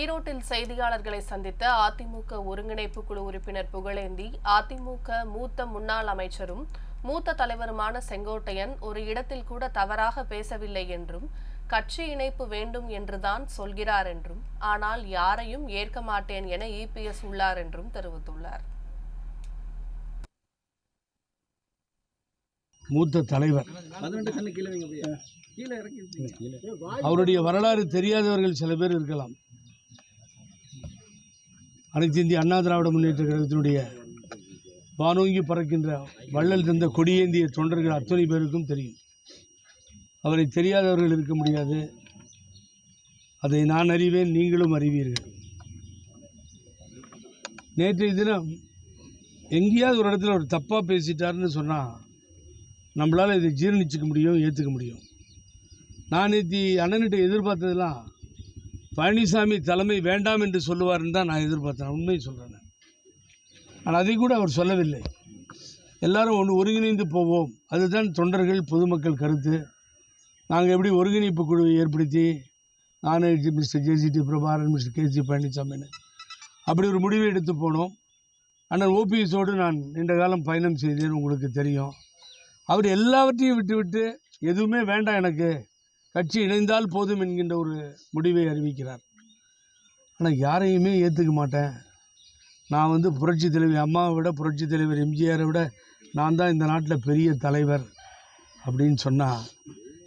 ஈரோட்டில் செய்தியாளர்களை சந்தித்த அதிமுக ஒருங்கிணைப்பு குழு உறுப்பினர் புகழேந்தி அதிமுக மூத்த முன்னாள் அமைச்சரும் மூத்த தலைவருமான செங்கோட்டையன் ஒரு இடத்தில் கூட தவறாக பேசவில்லை என்றும் கட்சி இணைப்பு வேண்டும் என்றுதான் சொல்கிறார் என்றும் ஆனால் யாரையும் ஏற்க மாட்டேன் என இபிஎஸ் உள்ளார் என்றும் தெரிவித்துள்ளார். மூத்த தலைவர். பதினெட்டு சென்னை கீழே வைங்க போய் கீழே இறக்கி அவருடைய வரலாறு தெரியாதவர்கள் சில பேர் இருக்கலாம். அனைத்து இந்திய அண்ணா திராவிட முன்னேற்ற கழகத்தினுடைய வானோங்கி பறக்கின்ற வள்ளல் தந்த கொடியேந்திய தொண்டர்கள் அத்தனை பேருக்கும் தெரியும். அவரை தெரியாதவர்கள் இருக்க முடியாது. அதை நான் அறிவேன் நீங்களும் அறிவீர்கள். நேற்றைய தினம் எங்கேயாவது ஒரு இடத்துல ஒரு தப்பாக பேசிட்டாருன்னு சொன்னால் நம்மளால் இதை ஜீரணிச்சிக்க முடியும் ஏற்றுக்க முடியும். நான் நேற்று அண்ணன்கிட்ட எதிர்பார்த்ததெல்லாம் பழனிசாமி தலைமை வேண்டாம் என்று சொல்லுவார்னு தான் நான் எதிர்பார்த்தேன். உண்மையை சொல்கிறேன் ஆனால் அதை கூட அவர் சொல்லவில்லை. எல்லாரும் ஒன்று ஒருங்கிணைந்து போவோம். அதுதான் தொண்டர்கள் பொதுமக்கள் கருத்து. நாங்கள் எப்படி ஒருங்கிணைப்பு குழுவை ஏற்படுத்தி நான் மிஸ்டர் ஜேசிடி பிரபாரன் மிஸ்டர் கே சி பழனிசாமின்னு அப்படி ஒரு முடிவை எடுத்து போனோம். ஆனால் ஓபிஎஸோடு நான் நீண்ட காலம் பயணம் செய்தேன் உங்களுக்கு தெரியும். அவர் எல்லாவற்றையும் விட்டுவிட்டு எதுவுமே வேண்டாம் எனக்கு. கட்சி இணைந்தால் போதும் என்கின்ற ஒரு முடிவை அறிவிக்கிறார். ஆனால் யாரையுமே ஏற்றுக்க மாட்டேன். நான் வந்து புரட்சி தலைவர் அம்மாவை விட புரட்சி தலைவர் எம்ஜிஆரை விட நான் தான் இந்த நாட்டில் பெரிய தலைவர் அப்படின்னு சொன்னால்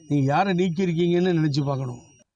நீங்கள் யாரை நீக்கியிருக்கீங்கன்னு நினச்சி பார்க்கணும்.